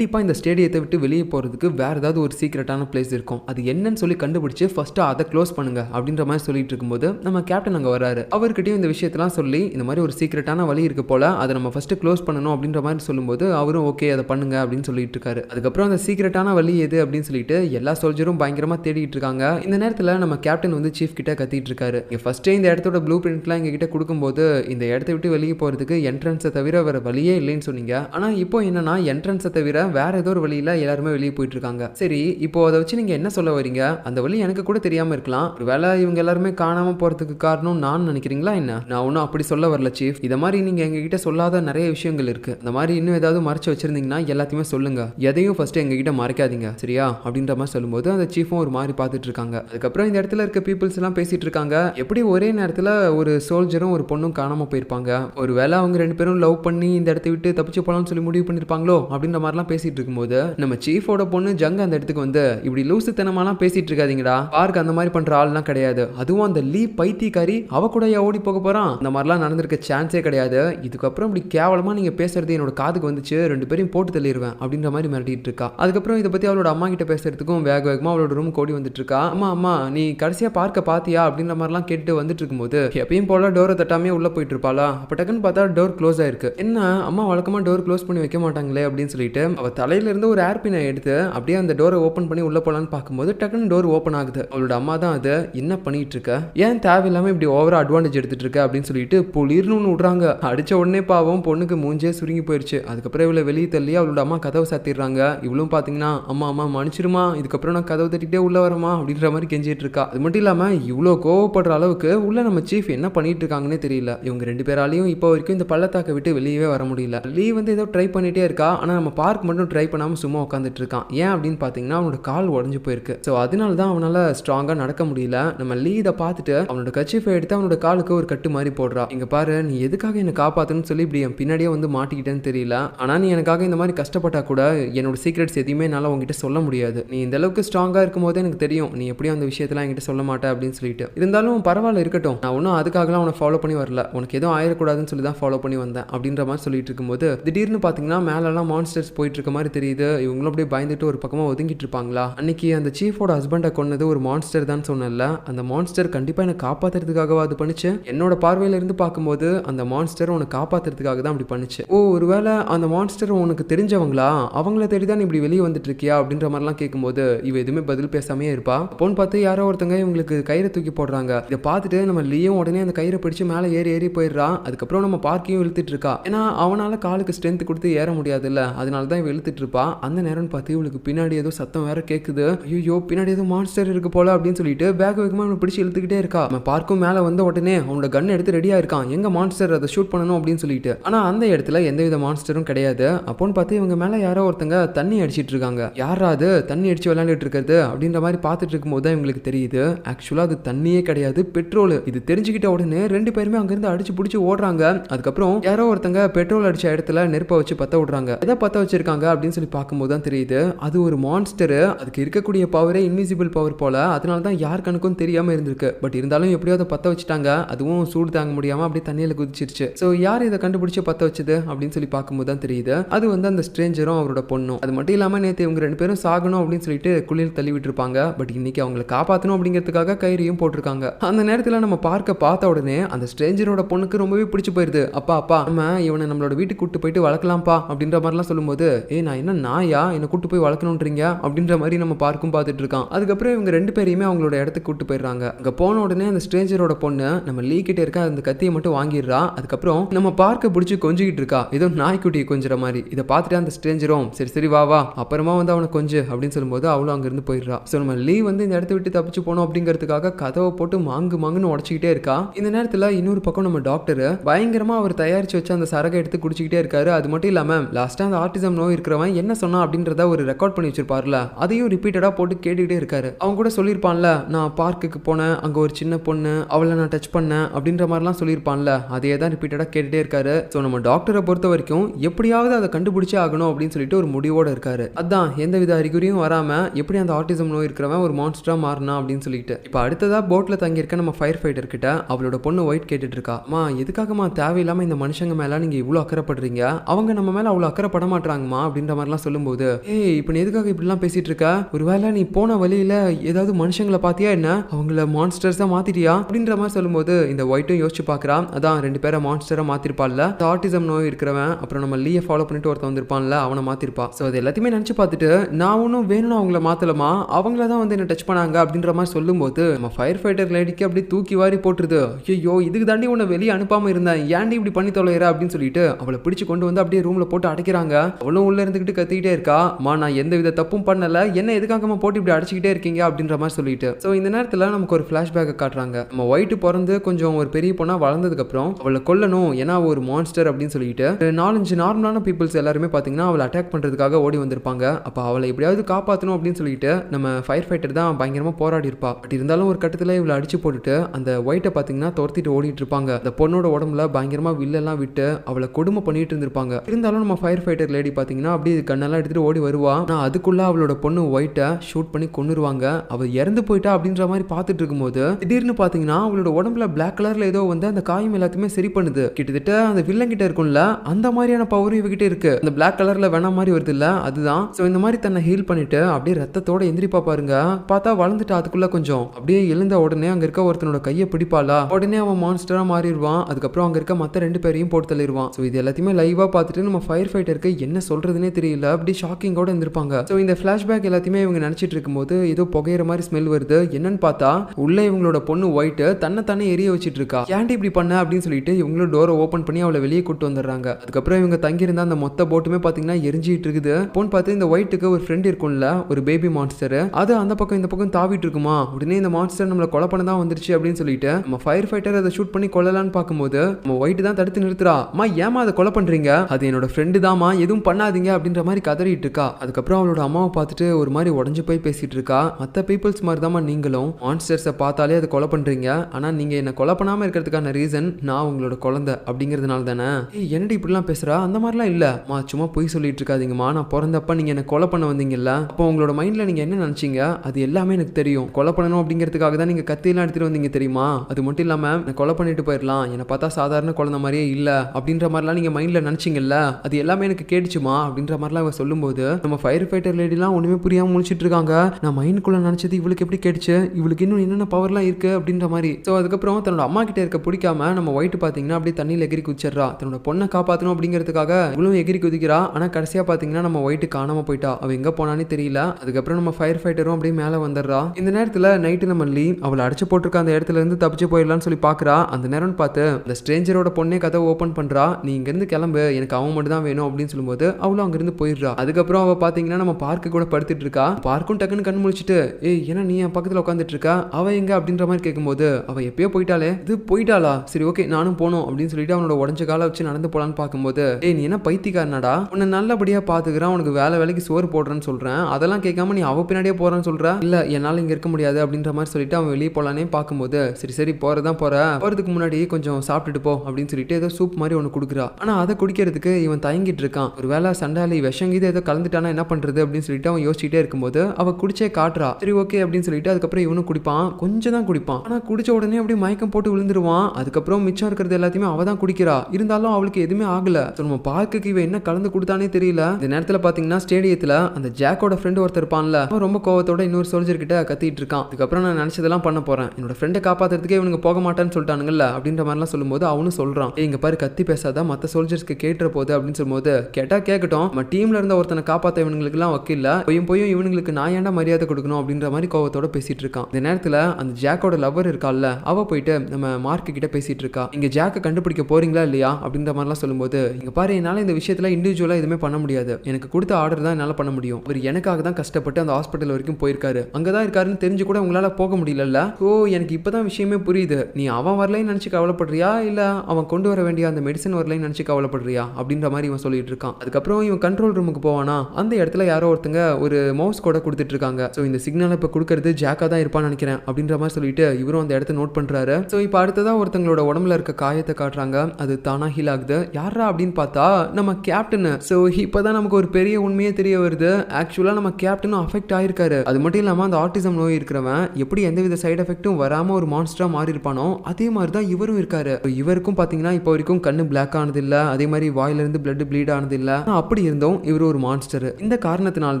கண்டிப்பாக இந்த ஸ்டேடியத்தை விட்டு வெளியே போகிறதுக்கு வேறு ஏதாவது ஒரு சீக்ரெட்டான பிளேஸ் இருக்கும். அது என்னன்னு சொல்லி கண்டுபிடிச்சு ஃபஸ்ட்டு அதை க்ளோஸ் பண்ணுங்க அப்படின்ற மாதிரி சொல்லிட்டு இருக்கும்போது நம்ம கேப்டன் அங்கே வராரு அவர்கிட்டயும் இந்த விஷயத்தெல்லாம் சொல்லி இந்த மாதிரி ஒரு சீக்ரெட்டான வழி இருக்கு போல அதை நம்ம ஃபஸ்ட்டு க்ளோஸ் பண்ணணும் அப்படின்ற மாதிரி சொல்லும்போது அவரும் ஓகே அதை பண்ணுங்க அப்படின்னு சொல்லிட்டு இருக்காரு. அதுக்கப்புறம் அந்த சீக்ரெட்டான வழி எது அப்படின்னு சொல்லிட்டு எல்லா சோல்ஜரும் பயங்கரமாக தேடிட்டு இருக்காங்க. இந்த நேரத்தில் நம்ம கேப்டன் வந்து சீஃப் கிட்ட கத்திட்டு இருக்காரு. இங்கே ஃபஸ்ட்டே இந்த இடத்தோட ப்ளூ பிரிண்ட்லாம் எங்க கிட்ட கொடுக்கும்போது இந்த இடத்த விட்டு வெளியே போகிறதுக்கு என்ட்ரன்ஸை தவிர வேறு வழியே இல்லைன்னு சொன்னீங்க. ஆனால் இப்போ என்னன்னா என்ட்ரன்ஸை தவிர வேற ஏதோ ஒரு வழியில எல்லாருமே வெளியே போயிட்டு இருக்காங்க சரி இப்போ அதை வச்சு நீங்க என்ன சொல்ல வரீங்க? அந்த வழி எனக்கு கூட தெரியாம இருக்கலாம். ஒருவேளை இவங்க எல்லாருமே காணாம போறதுக்கு காரணம் நான் நினைக்கிறீங்களா என்ன? நான் ஒன்றும் அப்படி சொல்ல வரல சீஃப் இதை மாதிரி நீங்க எங்ககிட்ட சொல்லாத நிறைய விஷயங்கள் இருக்கு. இந்த மாதிரி இன்னும் ஏதாவது மறைச்சு வச்சிருந்தீங்கன்னா எல்லாத்தையுமே சொல்லுங்க. எதையும் ஃபர்ஸ்ட் எங்ககிட்ட மறைக்காதீங்க சரியா? அப்படின்ற மாதிரி சொல்லும்போது அந்த சீஃபும் ஒரு மாதிரி பார்த்துட்டு இருக்காங்க அதுக்கப்புறம் இந்த இடத்துல இருக்க பீப்புள்ஸ் எல்லாம் பேசிட்டு இருக்காங்க எப்படி ஒரே நேரத்தில் ஒரு சோல்ஜரும் ஒரு பொண்ணும் காணாம போயிருப்பாங்க? ஒரு வேளை அவங்க ரெண்டு பேரும் லவ் பண்ணி இந்த இடத்த விட்டு தப்பிச்சு போகலாம்னு சொல்லி முடிவு பண்ணிருப்பாங்களோ? அப்படின்ற மாதிரிலாம் பேசிட்டு இருக்கும்போது நம்ம சீஃபோட பொண்ணு ஜங் அந்த இடத்துக்கு வந்து இப்படி லூசுத்தனமாலாம் பேசிட்டு இருக்காதீங்கடா பார்க் அந்த மாதிரி பண்ற ஆள்லாம் கிடையாது. அதுவும் அந்த லீ பைத்தியக்காரி அவ கூட ஓடி போக போறான் இந்த மாதிரிலாம் நடந்திருக்க சான்ஸே கிடையாது. இதுக்கப்புறம் இப்படி கேவலமா நீங்க பேசுறது என்னோட காதுக்கு வந்துச்சு ரெண்டு பேரையும் போட்டு தள்ளிடுவேன் அப்படின்ற மாதிரி மிரட்டிட்டு இருக்கா. அதுக்கப்புறம் இதை பத்தி அவளோட அம்மா கிட்ட பேசுறதுக்கும் வேக வேகமா அவளோட ரூம் ஓடி வந்துட்டு இருக்கா. அம்மா அம்மா நீ கடைசியா பார்க்க பாத்தியா? அப்படின்ற மாதிரிலாம் கேட்டு வந்துட்டு இருக்கும்போது எப்பயும் போல டோரை தட்டாமே உள்ள போயிட்டு இருப்பாளா? அப்ப டக்குன்னு பார்த்தா டோர் க்ளோஸ் ஆயிருக்கு. என்ன அம்மா வழக்கமா டோர் க்ளோஸ் பண்ணி வைக்க மாட்டாங்களே? அப்படின்னு சொல்லிட்டு அவ தலையில இருந்து ஒரு ஏர்பினை எடுத்து அப்படியே அந்த டோரை ஓப்பன் பண்ணி உள்ள போகலான்னு பார்க்கும்போது டக்குன்னு டோர் ஓப்பன் ஆகுது. அவளோட அம்மா தான் அது என்ன பண்ணிட்டு இருக்க? ஏன் தேவையில்லாம இப்படி ஓவரா அட்வான்டேஜ் எடுத்துட்டு இருக்க? அப்படின்னு சொல்லிட்டு புளிர்னு ஒன்று விடுறாங்க. அடிச்ச உடனே பாவம் பொண்ணுக்கு மூஞ்சே சுருங்கி போயிருச்சு. அதுக்கப்புறம் இவளை வெளியே தள்ளி அவளோட அம்மா கதவை சாத்திடுறாங்க. இவளும் பாத்தீங்கன்னா அம்மா அம்மா மன்னிச்சிருமா இதுக்கப்புறம் நான் கதவை தட்டிட்டே உள்ள வரமா அப்படின்ற மாதிரி கெஞ்சிட்டு இருக்கா. அது மட்டும் இல்லாம இவ்வளோ கோவப்படுற அளவுக்கு உள்ள நம்ம சீஃப் என்ன பண்ணிட்டு இருக்காங்கன்னே தெரியல. இவங்க ரெண்டு பேராலையும் இப்போ வரைக்கும் இந்த பள்ளத்தாக்கை விட்டு வெளியவே வர முடியல. லீ வந்து ஏதோ ட்ரை பண்ணிட்டே இருக்கா. ஆனா நம்ம பார்க் மட்டும் ட்ரை பண்ணாமல் சும்மா உட்காந்துட்டு இருக்கான் ஏன் அப்படின்னு பார்த்தீங்கன்னா அவனோட கால் உடஞ்சு போயிருக்கு. ஸோ அதனால தான் அவனால் ஸ்ட்ராங்காக நடக்க முடியல. நம்ம லீ இதை பார்த்துட்டு அவனோட கச்சிஃபை எடுத்து அவனோட காலுக்கு ஒரு கட்டு மாதிரி போடுறா. இங்கே பாரு நீ எதுக்காக என்னை காப்பாற்றுன்னு சொல்லி இப்படி என் பின்னாடியே வந்து மாட்டிக்கிட்டேன்னு தெரியல. ஆனால் நீ எனக்காக இந்த மாதிரி கஷ்டப்பட்டா கூட என்னோட சீக்ரெட்ஸ் எதையுமே என்னால் உங்ககிட்ட சொல்ல முடியாது. நீ இந்த அளவுக்கு ஸ்ட்ராங்காக இருக்கும் போதே எனக்கு தெரியும் நீ எப்படியும் அந்த விஷயத்தெல்லாம் என்கிட்ட சொல்ல மாட்டேன் அப்படின்னு சொல்லிட்டு. இருந்தாலும் பரவாயில்ல இருக்கட்டும். நான் ஒன்றும் அதுக்காகலாம் அவனை ஃபாலோ பண்ணி வரல. உனக்கு எதுவும் ஆயிடக்கூடாதுன்னு சொல்லி தான் ஃபாலோ பண்ணி வந்தேன் அப்படின்ற மாதிரி சொல்லிட்டு இருக்கும்போது திடீர்னு பார்த்தீங்கன்னா மேலெல்லாம் மான்ஸ்டர்ஸ் போயிட்டு இருக்க மாதிரி தெரியுது. இவங்களும் அப்படியே பயந்துட்டு ஒரு பக்கமாக ஒதுங்கிட்டு இருப்பாங்களா அன்னைக்கு அந்த சீஃபோட ஹஸ்பண்டை கொன்னது ஒரு மான்ஸ்டர் தான் சொன்னல அந்த மான்ஸ்டர் கண்டிப்பாக என்னை காப்பாத்துறதுக்காகவா அது பண்ணுச்சு? என்னோட பார்வையில இருந்து பார்க்கும்போது அந்த மான்ஸ்டர் உன்னை காப்பாத்துறதுக்காக தான் அப்படி பண்ணுச்சு. ஓ ஒருவேளை அந்த மான்ஸ்டர் உனக்கு தெரிஞ்சவங்களா? அவங்கள தேடி தான் இப்படி வெளியே வந்துட்டு இருக்கியா அப்படின்ற மாதிரிலாம் கேட்கும்போது இவ எதுவுமே பதில் பேசாமே இருப்பா. போன் பார்த்து யாரோ ஒருத்தங்க இவங்களுக்கு கயிறை தூக்கி போடுறாங்க. இதை பார்த்துட்டு நம்ம லீயும் உடனே அந்த கயிறை பிடிச்சு மேலே ஏறி ஏறி போயிடுறான் அதுக்கப்புறம் நம்ம பார்க்கையும் இழுத்துட்டு இருக்கா ஏன்னா அவனால காலுக்கு ஸ்ட்ரென்த் கொடுத்து ஏற முடியாதுல்ல. அதனால தான் இவ இழுத்துட்டு இருப்பா அந்த நேரம்னு பார்த்து இவளுக்கு பின்னாடி ஏதோ சத்தம் வேற கேட்குது ஐயோ பின்னாடி ஏதோ மான்ஸ்டர் இருக்கு போல அப்படின்னு சொல்லிட்டு பேக் வேகமாக அவனை பிடிச்சி இழுத்துக்கிட்டே இருக்கா. அவன் பார்க்கும் மேலே வந்த உடனே அவனோட கன் எடுத்து ரெடியா இருக்கான் எங்க மான்ஸ்டர் அதை ஷூட் பண்ணணும் அப்படின்னு சொல்லிட்டு. ஆனா அந்த இடத்துல எந்தவித மான்ஸ்டரும் கிடையாது. அப்போன்னு பார்த்து இவங்க மேல யாரோ ஒருத்தங்க தண்ணி அடிச்சிட்டு இருக்காங்க. யாரா அது? தண்ணி அடிச்சு விளையாண்டுட்டு இருக்கிறது அப்படின்ற மாதிரி பார்த்துட்டு இருக்கும்போது தான் இவங்களுக்கு தெரியுது. ஆக்சுவலா அது தண்ணியே கிடையாது பெட்ரோல் இது தெரிஞ்சுக்கிட்ட உடனே ரெண்டு பேருமே அங்கிருந்து அடிச்சு பிடிச்சி ஓடுறாங்க. அதுக்கப்புறம் யாரோ ஒருத்தங்க பெட்ரோல் அடிச்ச இடத்துல நெருப்பை வச்சு பத்த விடுறாங்க. எதை பத்த வச்சிருக்காங்க? அப்படின்னு சொல்லி பார்க்கும்போது தான் தெரியுது. அது ஒரு மான்ஸ்டரு அதுக்கு இருக்கக்கூடிய பவரே இன்விசிபிள் பவர் போல. அதனால தான் யார் கணக்கும் தெரியாமல் இருந்திருக்கு. பட் இருந்தாலும் எப்படியோ அதை பற்ற வச்சுட்டாங்க. அதுவும் சூடு தாங்க முடியாமல் அப்படியே தண்ணியில் குதிச்சிருச்சு. ஸோ யார் இதை கண்டுபிடிச்சு பற்ற வச்சது? அப்படின்னு சொல்லி பார்க்கும்போது தான் தெரியுது. அது வந்து அந்த ஸ்ட்ரேஞ்சரும் அவரோட பொண்ணும். அது மட்டும் இல்லாமல் நேற்று இவங்க ரெண்டு பேரும் சாகணும் அப்படின்னு சொல்லிட்டு குளிர் தள்ளி விட்டுருப்பாங்க பட் இன்னைக்கு அவங்களை காப்பாற்றணும் அப்படிங்கிறதுக்காக கயிறையும் போட்டிருக்காங்க. அந்த நேரத்தில் நம்ம பார்க்க பார்த்த உடனே அந்த ஸ்ட்ரேஞ்சரோட பொண்ணுக்கு ரொம்பவே பிடிச்சி போயிருது. அப்பா அப்பா நம்ம இவனை நம்மளோட வீட்டுக்கு கூட்டு போயிட்டு வளர்க்கலாம்ப்பா அப்படின்ற மாதிரிலாம் சொல்லும்போது ஏ நான் என்ன நாயா? என்னை கூட்டு போய் வளர்க்கணுன்றீங்க அப்படின்ற மாதிரி நம்ம பார்க்கும் பார்த்துட்டு இருக்கான். அதுக்கப்புறம் இவங்க ரெண்டு பேரையுமே அவங்களோட இடத்துக்கு கூட்டு போயிடுறாங்க. அங்க போன உடனே அந்த ஸ்ட்ரேஞ்சரோட பொண்ணு நம்ம லீக்கிட்டே கிட்ட இருக்க அந்த கத்தியை மட்டும் வாங்கிடுறா. அதுக்கப்புறம் நம்ம பார்க்க பிடிச்சி கொஞ்சிக்கிட்டு இருக்கா. ஏதோ நாய்க்குட்டியை கொஞ்சிற மாதிரி. இதை பார்த்துட்டு அந்த ஸ்ட்ரேஞ்சரும் சரி சரி வா வா. அப்புறமா வந்து அவனை கொஞ்சு. அப்படின்னு சொல்லும்போது அவளும் அங்கிருந்து போயிடுறா. ஸோ நம்ம லீ வந்து இந்த இடத்த விட்டு தப்பிச்சு போனோம் அப்படிங்கிறதுக்காக கதவை போட்டு மாங்கு மாங்குன்னு உடச்சிக்கிட்டே இருக்கா. இந்த நேரத்தில் இன்னொரு பக்கம் நம்ம டாக்டர் பயங்கரமா அவர் தயாரிச்சு வச்சு அந்த சரகை எடுத்து குடிச்சிக்கிட்டே இருக்காரு. அது மட்டும் இல்லாம லாஸ்டா அந்த ஆர்டிசம் நோய் இருக்கிறவன் என்ன சொன்னா அப்படின்றத ஒரு ரெக்கார்ட் பண்ணி வச்சிருப்பார்ல அதையும் ரிப்பீட்டடாக போட்டு கேட்டுக்கிட்டே இருக்காரு. அவங்க கூட சொல்லியிருப்பான்ல நான் பார்க்குக்கு போனேன் அங்கே ஒரு சின்ன பொண்ணு அவளை நான் டச் பண்ணேன் அப்படின்ற மாதிரிலாம் சொல்லியிருப்பான்ல அதையே தான் ரிப்பீட்டடாக கேட்டுகிட்டே இருக்காரு. ஸோ நம்ம டாக்டரை பொறுத்த வரைக்கும் எப்படியாவது அதை கண்டுபிடிச்சே ஆகணும் அப்படின்னு சொல்லிட்டு ஒரு முடிவோடு இருக்காரு. அதான் எந்தவித அறிகுறியும் வராமல் எப்படி அந்த ஆர்டிசம் நோய் இருக்கிறவன் ஒரு மான்ஸ்டராக மாறினா அப்படின்னு சொல்லிட்டு. இப்போ அடுத்ததாக போட்டில் தங்கியிருக்க நம்ம ஃபயர் ஃபைட்டர் கிட்ட அவளோட பொண்ணு ஒயிட் கேட்டுட்டு இருக்கா எதுக்காகமா எதுக்காகம்மா தேவையில்லாம இந்த மனுஷங்க மேலே நீங்கள் இவ்வளோ அக்கறைப்படுறீங்க? அவங்க நம்ம மேலே அவ்வளோ அக்கறைப்பட மாட்டாங்கம்மா அப்படின்ற மாதிரிலாம் சொல்லும்போது ஏய் இப்போ நீ எதுக்காக இப்படிலாம் பேசிட்டு இருக்க ஒருவேளை நீ போன வழியில ஏதாவது மனுஷங்களை பார்த்தியா என்ன? அவங்கள மான்ஸ்டர்ஸா மாத்திட்டியா? அப்படின்ற மாதிரி சொல்லும்போது இந்த ஒயிட்டும் யோசிச்சு பார்க்குறான் அதான் ரெண்டு பேரை மான்ஸ்டரா மாத்திருப்பாள்ல. ஆர்டிசம் நோய் இருக்கிறவன் அப்புறம் நம்ம லீயை ஃபாலோ பண்ணிட்டு ஒருத்தன் வந்திருப்பான்ல அவனை மாத்திருப்பா. ஸோ அது எல்லாத்தையுமே நினைச்சு பார்த்துட்டு நான் ஒன்றும் வேணும்னு அவங்கள மாத்தலமா? அவங்கள தான் வந்து என்ன டச் பண்ணாங்க. அப்படின்ற மாதிரி சொல்லும்போது நம்ம ஃபயர் ஃபைட்டர் லேடிக்கு அப்படியே தூக்கி வாரி போட்டுருது. ஐயோ இதுக்கு தாண்டி உன்னை வெளியே அனுப்பாம இருந்தேன். ஏன்டி இப்படி பண்ணி தொலைகிற அப்படின்னு சொல்லிட்டு அவளை பிடிச்சு கொண்டு வந்து அப்படியே ரூம்ல போட்டு அடைக்கிறாங்க. அவளும் உள்ள இருந்துகிட்டு கத்திக்கிட்டே இருக்கா? மா நான் எந்த வித தப்பும் பண்ணல. என்ன எதுக்காகமா போட்டு இப்படி அடிச்சுக்கிட்டே இருக்கீங்க? அப்படின்ற மாதிரி சொல்லிட்டு. ஸோ இந்த நேரத்தில் நமக்கு ஒரு ஃப்ளாஷ்பேக்கை காட்டுறாங்க. நம்ம ஒயிட் பிறந்து கொஞ்சம் ஒரு பெரிய பொண்ணா வளர்ந்ததுக்கு அப்புறம் அவளை கொல்லணும். ஏன்னா ஒரு மான்ஸ்டர் அப்படின்னு சொல்லிட்டு நாலஞ்சு நார்மலான பீப்புள்ஸ் எல்லாருமே பார்த்தீங்கன்னா அவளை அட்டாக் பண்றதுக்காக ஓடி வந்திருப்பாங்க. அப்போ அவளை எப்படியாவது காப்பாற்றணும் அப்படின்னு சொல்லிட்டு நம்ம ஃபயர் ஃபைட்டர் தான் பயங்கரமா போராடி இருப்பா. பட் இருந்தாலும் ஒரு கட்டத்தில் இவளை அடிச்சு போட்டுட்டு அந்த ஒயிட்டை பார்த்தீங்கன்னா துரத்திட்டு ஓடிட்டு இருப்பாங்க. அந்த பொண்ணோட உடம்புல பயங்கரமா வில்லெல்லாம் விட்டு அவளை கொடுமை பண்ணிட்டு இருந்திருப்பாங்க. இருந்தாலும் நம்ம ஃபயர் ஃபைட்டர் லேடி பார்த்தீங்கன்னா அப்படியே கண்ணெல்லாம் எடுத்துகிட்டு ஓடி வருவா. நான் அதுக்குள்ளே அவளோட பொண்ணு ஒயிட்டை ஷூட் பண்ணி கொன்னுருவாங்க. அவள் இறந்து போயிட்டா அப்படின்ற மாதிரி பார்த்துட்டு இருக்கும்போது திடீர்னு பார்த்தீங்கன்னா அவளோட உடம்புல பிளாக் கலரில் ஏதோ வந்து அந்த காயம் எல்லாத்தையுமே சரி பண்ணுது. கிட்டத்தட்ட அந்த வில்லன் கிட்ட இருக்கும்ல அந்த மாதிரியான பவரும் இவகிட்ட இருக்கு. அந்த பிளாக் கலரில் வேணா மாதிரி வருது இல்லை அதுதான். ஸோ இந்த மாதிரி தன்னை ஹீல் பண்ணிட்டு அப்படியே ரத்தத்தோட எந்திரிப்பா பாருங்க. பார்த்தா வளர்ந்துட்டா அதுக்குள்ள கொஞ்சம். அப்படியே எழுந்த உடனே அங்க இருக்க ஒருத்தனோட கையை பிடிப்பாளா? உடனே அவன் மான்ஸ்டரா மாறிடுவான். அதுக்கப்புறம் அங்க இருக்க மற்ற ரெண்டு பேரையும் போட்டு தள்ளிடுவான். ஸோ இது எல்லாத்தையுமே லைவா பார்த்துட்டு நம்ம ஃபயர் ஃபைட்டருக்கு என்ன சொல்றதுனே தெரியல. அப்படி ஷாக்கிங்கோட இருந்திருப்பாங்க. ஸோ இந்த ஃபிளாஷ்பேக் எல்லாத்தையுமே இவங்க நினைச்சிட்டு இருக்கும்போது ஏதோ புகையிற மாதிரி ஸ்மெல் வருது. என்னன்னு பார்த்தா உள்ள இவங்களோட பொண்ணு ஒயிட்டு தன்னை தானே எரிய வச்சுட்டு இருக்கா. ஏன்டி இப்படி பண்ண? அப்படின்னு சொல்லிட்டு இவங்களும் டோரை ஓப்பன் பண்ணி அவளை வெளியே கூட்டு வந்துடுறாங்க. அதுக்கப்புறம் இவங்க தங்கியிருந்த அந்த மொத்த போட்டுமே பார்த்தீங்கன்னா எரிஞ்சிட்டு இருக்குது. பொண்ணு பார்த்து இந்த ஒயிட்டுக்கு ஒரு ஃப்ரெண்ட் இருக்கும்ல ஒரு பேபி மான்ஸ்டர் அது அந்த பக்கம் இந்த பக்கம் தாவிட்டு இருக்குமா? உடனே இந்த மான்ஸ்டர் நம்மளை கொலை பண்ண தான் வந்துருச்சு அப்படின்னு சொல்லிட்டு நம்ம ஃபயர் ஃபைட்டர் அதை ஷூட் பண்ணி கொள்ளலாம்னு பார்க்கும்போது நம்ம ஒயிட் தான் தடுத்து நிறுத்துறா. அம்மா ஏமா அதை கொலை பண்றீங்க? அது என்னோட ஃப்ரெண்டு தாம்மா. எதுவும் பண்ணாதீங்க. அப்படின்ற மாதிரி கதறிட்டு இருக்கா. அதுக்கப்புறம் அவளோட அம்மாவை பார்த்துட்டு ஒரு மாதிரி உடஞ்சு போய் பேசிட்டு இருக்கா. மற்ற பீப்புள்ஸ் மாதிரி தான் நீங்களும் மான்ஸ்டர்ஸை பார்த்தாலே அதை கொலை பண்ணுறீங்க ஆனால் நீங்கள் என்னை கொலை பண்ணாமல் இருக்கிறதுக்கான ரீசன் நான் உங்களோட குழந்தை அப்படிங்கிறதுனால தானே. ஏய் என்னடி இப்படிலாம் பேசுகிறா அந்த மாதிரிலாம் இல்லைம்மா மா சும்மா பொய் சொல்லிட்டு இருக்காதீங்கம்மா. நான் பிறந்தப்ப நீங்கள் என்னை கொலை பண்ண வந்தீங்கல்ல. அப்போ உங்களோட மைண்டில் நீங்கள் என்ன நினச்சிங்க? அது எல்லாமே எனக்கு தெரியும். கொலை பண்ணணும் அப்படிங்கிறதுக்காக தான் நீங்கள் கத்தியெல்லாம் எடுத்துகிட்டு வந்தீங்க தெரியுமா? அது மட்டும் இல்லாமல் நான் கொலை பண்ணிட்டு போயிடலாம் என்னை பார்த்தா சாதாரண குழந்தை மாதிரியே இல்லை அப்படின்ற மாதிரிலாம் நீங்கள் மைண்டில் நினச்சிங்கல்ல. அது எல்லாமே எனக்கு கேட்டுச்சுமா அப்படின்ற மாதிரிலாம் அவங்க சொல்லும்போது நம்ம ஃபயர் ஃபைட்டர் லேடிலாம் ஒன்றுமே புரியாமல் முழிச்சிட்டு இருக்காங்க நான் மைண்ட்குள்ள நினச்சது இவளுக்கு எப்படி கேட்டுச்சு? இவளுக்கு இன்னும் என்னென்ன பவர்லாம் இருக்கு? அப்படின்ற மாதிரி. ஸோ அதுக்கப்புறம் தன்னோட அம்மா கிட்ட இருக்க பிடிக்காம நம்ம ஒயிட் பார்த்தீங்கன்னா அப்படியே தண்ணியில் எகிரி குதிச்சிடுறா. தன்னோட பொண்ணை காப்பாற்றணும் அப்படிங்கிறதுக்காக இவளும் எகிரி குதிக்கிறா. ஆனால் கடைசியா பார்த்தீங்கன்னா நம்ம ஒயிட் காணாம போயிட்டா. அவள் எங்கே போனானே தெரியல. அதுக்கப்புறம் நம்ம ஃபயர் ஃபைட்டரும் அப்படியே மேலே வந்துடுறா. இந்த நேரத்தில் நைட்டு நம்ம லீ அவளை அடிச்சு போட்டிருக்க அந்த இடத்துல இருந்து தப்பிச்சு போயிடலாம்னு சொல்லி பார்க்குறா அந்த நேரம்னு பார்த்து அந்த ஸ்ட்ரேஞ்சரோட பொண்ணே கதை ஓப்பன் பண்ணுறா நீ இங்கேருந்து கிளம்பு. எனக்கு அவன் மட்டும் தான் வேணும் அப்படின்னு சொல்லும்போது அவளும் அங்கிருந்து போயிடுறா. அதுக்கப்புறம் அவ பாத்தீங்கன்னா நம்ம பார்க்கு கூட படுத்துட்டு இருக்கா. பார்க்கும் டக்குன்னு கண் முழிச்சிட்டு ஏய் ஏன்னா நீ என் பக்கத்தில் உட்காந்துட்டு இருக்கா? அவ எங்க? அப்படின்ற மாதிரி கேட்கும்போது அவ எப்பயோ போயிட்டாலே இது போயிட்டாளா? சரி ஓகே நானும் போனோம். அப்படின்னு சொல்லிட்டு அவனோட உடஞ்ச காலை வச்சு நடந்து போலான்னு பார்க்கும்போது ஏய் நீ என்ன பைத்திக்காரனாடா உன்னை நல்லபடியா பாத்துக்கிறான். உனக்கு வேலை வேலைக்கு சோறு போடுறேன்னு சொல்றேன். அதெல்லாம் கேட்காம நீ அவ பின்னாடியே போறேன்னு சொல்ற? இல்ல என்னால இங்க இருக்க முடியாது. அப்படின்ற மாதிரி சொல்லிட்டு அவன் வெளியே போலானே பார்க்கும்போது சரி சரி போறதான் போற போறதுக்கு முன்னாடி கொஞ்சம் சாப்பிட்டுட்டு போ. அப்படின்னு சொல்லிட்டு ஏதோ சூப் மாதிரி ஒன்று கொடுக்குறா. ஆனா அதை குடிக்கிறதுக்கு இவன் தயங்கிட்டு இருக்கான். ஒரு வேலை சண்டை விஷம் கீது ஏதோ கலந்துட்டானா என்ன பண்றது அப்படின்னு சொல்லிட்டு அவன் யோசிச்சுட்டே இருக்கும்போது அவள் குடிச்சே காட்டுறா. சரி ஓகே அப்படின்னு சொல்லிட்டு அதுக்கப்புறம் இவனும் குடிப்பான். கொஞ்சம் தான் குடிப்பான். ஆனா குடிச்ச உடனே அப்படியே மயக்கம் போட்டு விழுந்துருவான். அதுக்கப்புறம் மிச்சம் இருக்கிறது எல்லாத்தையுமே அவ தான் குடிக்கிறா. இருந்தாலும் அவளுக்கு எதுவுமே ஆகல. நம்ம பார்க்குக்கு இவன் என்ன கலந்து கொடுத்தானே தெரியல. இந்த நேரத்துல பாத்தீங்கன்னா ஸ்டேடியத்துல அந்த ஜாக்கோட ஃப்ரெண்டு ஒருத்தர் இருப்பான்ல அவன் ரொம்ப கோவத்தோட இன்னொரு சோல்ஜர் கிட்ட கத்திட்டு இருக்கான். அதுக்கப்புறம் நான் நினைச்சதெல்லாம் பண்ண போறேன். என்னோட ஃப்ரெண்டை காப்பாத்துறதுக்கே இவனுங்க போக மாட்டான்னு சொல்லிட்டானுங்கல்ல அப்படின்ற மாதிரிலாம் சொல்லும்போது அவனும் சொல்றான். "ஏய், இங்க பாரு கத்தி பேசாத மற்ற சோல்ஜர்ஸ்க்கு கேட்டுற போது அப்படின்னு சொல்லும்போது கேட்டா கேட்கட்டும் நம்ம டீம்ல இருந்த ஒருத்தனை காப்பாத்த இவனுங்களுக்குலாம் வக்கில்ல. போயும் போயும் இவனுங்களுக்கு நான் ஏன்டா மரியாதை கொடுக்கணும் அப்படின்ற மாதிரி கோவத்தோட பேசிட்டு இருக்கான். இந்த நேரத்துல அந்த ஜாக்கோட லவர் இருக்கால்ல அவ போயிட்டு நம்ம மார்க் கிட்ட பேசிட்டு இருக்கா. இங்க ஜாக்கை கண்டுபிடிக்க போறீங்களா இல்லையா? அப்படின்ற மாதிரிலாம் சொல்லும்போது இங்க பாரு என்னால இந்த விஷயத்துல இண்டிவிஜுவலா எதுவுமே பண்ண முடியாது. எனக்கு கொடுத்த ஆர்டர் தான் என்னால பண்ண முடியும். அவர் எனக்காக தான் கஷ்டப்பட்டு அந்த ஹாஸ்பிட்டல் வரைக்கும் போயிருக்காரு. அங்கதான் இருக்காருன்னு தெரிஞ்சு கூட உங்களால போக முடியலல்ல? ஓ எனக்கு இப்பதான் விஷயமே புரியுது. நீ அவன் வரலன்னு நினைச்சு கவலைப்படுறியா? இல்ல அவன் கொண்டு வர வேண்டிய அந்த மெடிசன் வரலன்னு நினைச்சு கவலைப்படுறியா? அப்படின்ற மாதிரி இவன் சொல்லிட்டு இருக்கான். அதுக்கப்புறம் இவன் கண்ட்ரோல் ரூமுக்கு போவானா? அந்த இடத்துல யாரோ ஒருத்தங்க ஒரு மவுஸ் கூட கொடுத்துட்டு இருக்காங்க ஸோ இந்த சிக்னல் இப்போ கொடுக்கறது ஜாக்கா தான் இருப்பான்னு நினைக்கிறேன் அப்படின்ற மாதிரி சொல்லிட்டு இவரும் அந்த இடத்த நோட் பண்றாரு. ஸோ இப்போ அடுத்ததா ஒருத்தங்களோட உடம்புல இருக்க காயத்தை காட்டுறாங்க. அது தானா ஹீல் ஆகுது. யாரா அப்படின்னு பார்த்தா நம்ம கேப்டன் ஸோ இப்போதான் நமக்கு ஒரு பெரிய உண்மையே தெரிய வருது. ஆக்சுவலாக நம்ம கேப்டனும் அஃபெக்ட் ஆயிருக்காரு. அது மட்டும் இல்லாமல் அந்த ஆர்டிசம் நோய் இருக்கிறவன் எப்படி எந்தவித சைடு எஃபெக்ட்டும் வராமல் ஒரு மான்ஸ்டரா மாறி இருப்பானோ அதே மாதிரி தான் இவரும் இருக்காரு. இவருக்கும் பார்த்தீங்கன்னா இப்போ வரைக்கும் கண்ணு பிளாக் ஆனது இல்லை அதே மாதிரி வாயிலிருந்து பிளட் ப்ளீட் ஆனது இல்லை அப்படி அப்படி இருந்தோம் இவர் ஒரு மான்ஸ்டர் இந்த காரணத்தினால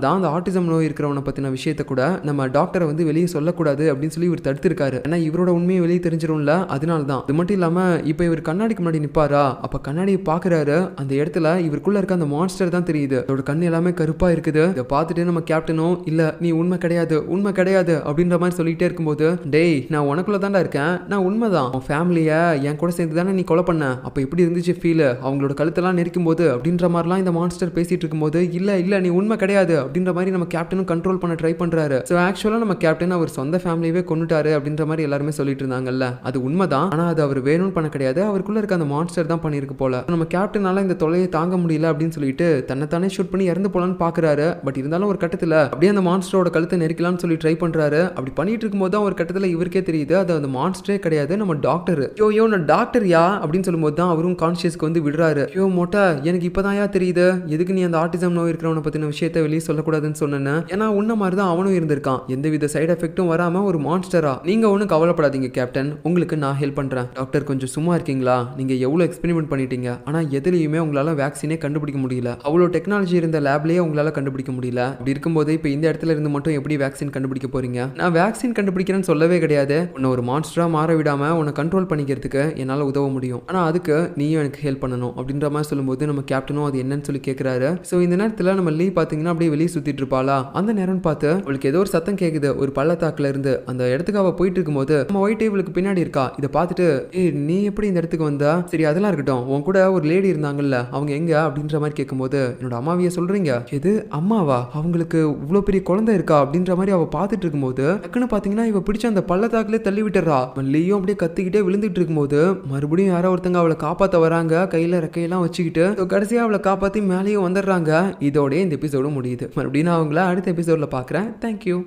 தான் அந்த ஆட்டிசம் நோய் இருக்கிறவனை பற்றின விஷயத்தை கூட நம்ம டாக்டரை வந்து வெளியே சொல்லக்கூடாது அப்படின்னு சொல்லி இவர் தடுத்திருக்காரு. ஏன்னா இவரோட உண்மையை வெளியே தெரிஞ்சிரும்ல அதனால தான் அது மட்டும் இல்லாமல் இப்போ இவர் கண்ணாடிக்கு முன்னாடி நிப்பாரா? அப்போ கண்ணாடியை பார்க்குறாரு அந்த இடத்துல இவருக்குள்ள இருக்க அந்த மான்ஸ்டர் தான் தெரியுது. அதோட கண் எல்லாமே கருப்பா இருக்குது. இதை பார்த்துட்டு நம்ம கேப்டனும் இல்ல நீ உண்மை கிடையாது உண்மை கிடையாது அப்படின்ற மாதிரி சொல்லிட்டே இருக்கும்போது டேய் நான் உனக்குள்ள தான்டா இருக்கேன். நான் உண்மைதான். உன் ஃபேமிலியை என் கூட சேர்ந்து தானே நீ கொலை பண்ண. அப்போ எப்படி இருந்துச்சு ஃபீல் அவங்களோட கழுத்தெல்லாம் நெரிக்கும் போது அப்படின்ற மாதிரிலாம் இந்த மான்ஸ்டர் மான்ஸ்டர் பேசிட்டு இருக்கும்போது இல்ல இல்ல நீ உண்மை கிடையாது அப்படின்ற மாதிரி நம்ம கேப்டனும் கண்ட்ரோல் பண்ண ட்ரை பண்றாரு. ஸோ ஆக்சுவலா நம்ம கேப்டன் அவர் சொந்த ஃபேமிலியவே கொண்டுட்டாரு அப்படின்ற மாதிரி எல்லாருமே சொல்லிட்டு இருந்தாங்கல்ல அது உண்மைதான். ஆனா அது அவர் வேணும்னு பண்ண கிடையாது. அவருக்குள்ள இருக்க அந்த மான்ஸ்டர் தான் பண்ணிருக்கு போல. நம்ம கேப்டனால இந்த தொலையை தாங்க முடியல அப்படின்னு சொல்லிட்டு தன்னைத்தானே ஷூட் பண்ணி இறந்து போலான்னு பாக்குறாரு. பட் இருந்தாலும் ஒரு கட்டத்துல அப்படியே அந்த மான்ஸ்டரோட கழுத்தை நெரிக்கலாம்னு சொல்லி ட்ரை பண்றாரு. அப்படி பண்ணிட்டு இருக்கும்போது தான் ஒரு கட்டத்துல இவருக்கே தெரியுது. அது அந்த மான்ஸ்டரே கிடையாது. நம்ம டாக்டர் யோ யோ நான் டாக்டர் யா? அப்படின்னு சொல்லும்போது தான் அவரும் கான்சியஸ்க்கு வந்து விடுறாரு. யோ மோட்டா எனக்கு இப்பதான் யா தெரியுது எதுக்கு நீ அந்த ஆர்டிசம் நோய் இருக்கிறவனை பத்தின விஷயத்த வெளியே சொல்லக்கூடாதுன்னு சொன்னேன்னு? ஏன்னா உன்ன மாதிரி தான் அவனும் இருந்திருக்கான். எந்தவித சைடு எஃபெக்ட்டும் வராம ஒரு மான்ஸ்டரா நீங்க ஒன்றும் கவலைப்படாதீங்க கேப்டன் உங்களுக்கு நான் ஹெல்ப் பண்றேன். டாக்டர் கொஞ்சம் சும்மா இருக்கீங்களா? நீங்க எவ்வளவு எக்ஸ்பெரிமெண்ட் பண்ணிட்டீங்க? ஆனா எதுலையுமே உங்களால வேக்சினே கண்டுபிடிக்க முடியல. அவ்வளோ டெக்னாலஜி இருந்த லேப்லயே உங்களால கண்டுபிடிக்க முடியல. அப்படி இருக்கும்போது இப்போ இந்த இடத்துல இருந்து மட்டும் எப்படி வேக்சின் கண்டுபிடிக்க போறீங்க? நான் வேக்சின் கண்டுபிடிக்கிறேன்னு சொல்லவே கிடையாது. உன்னை ஒரு மான்ஸ்டரா மாற விடாம உன்னை கண்ட்ரோல் பண்ணிக்கிறதுக்கு என்னால உதவ முடியும். ஆனா அதுக்கு நீயும் எனக்கு ஹெல்ப் பண்ணணும். அப்படின்ற மாதிரி சொல்லும்போது நம்ம கேப்டனும் அது என்னன்னு சொல்லி கேட்குறாரு ஸோ இந்த நேரத்தில் நம்ம லீ பார்த்தீங்கன்னா அப்படியே வெளியே சுற்றிட்டு இருப்பாளா அந்த நேரம்னு பார்த்து அவளுக்கு ஏதோ ஒரு சத்தம் கேட்குது ஒரு பள்ளத்தாக்குல இருந்து அந்த இடத்துக்கு அவள் போயிட்டு இருக்கும்போது நம்ம ஒயிட் டேபிளுக்கு பின்னாடி இருக்கா? இதை பார்த்துட்டு ஏய் நீ எப்படி இந்த இடத்துக்கு வந்தா? சரி அதெல்லாம் இருக்கட்டும். உன் கூட ஒரு லேடி இருந்தாங்கல்ல அவங்க எங்க? அப்படின்ற மாதிரி கேட்கும்போது என்னோட அம்மாவிய சொல்றீங்க? எது? அம்மாவா? அவங்களுக்கு இவ்வளோ பெரிய குழந்தை இருக்கா? அப்படின்ற மாதிரி அவள் பார்த்துட்டு இருக்கும்போது டக்குன்னு பார்த்தீங்கன்னா இவ பிடிச்ச அந்த பள்ளத்தாக்கிலே தள்ளி விட்டுறா. லீயும் அப்படியே கத்திக்கிட்டே விழுந்துட்டு இருக்கும்போது மறுபடியும் யாரோ ஒருத்தங்க அவளை காப்பாற்ற வராங்க. கையில் ரெக்கையெல்லாம் வச்சுக்கிட்டு கடைசியாக அவளை காப்பாற்றி மேலேயும் வந்துடுறாங்க. இதோடய இந்த எபிசோடும் முடியுது. மறுபடியும் நான் அவங்கள அடுத்த எபிசோடில் பார்க்குறேன். தேங்க்யூ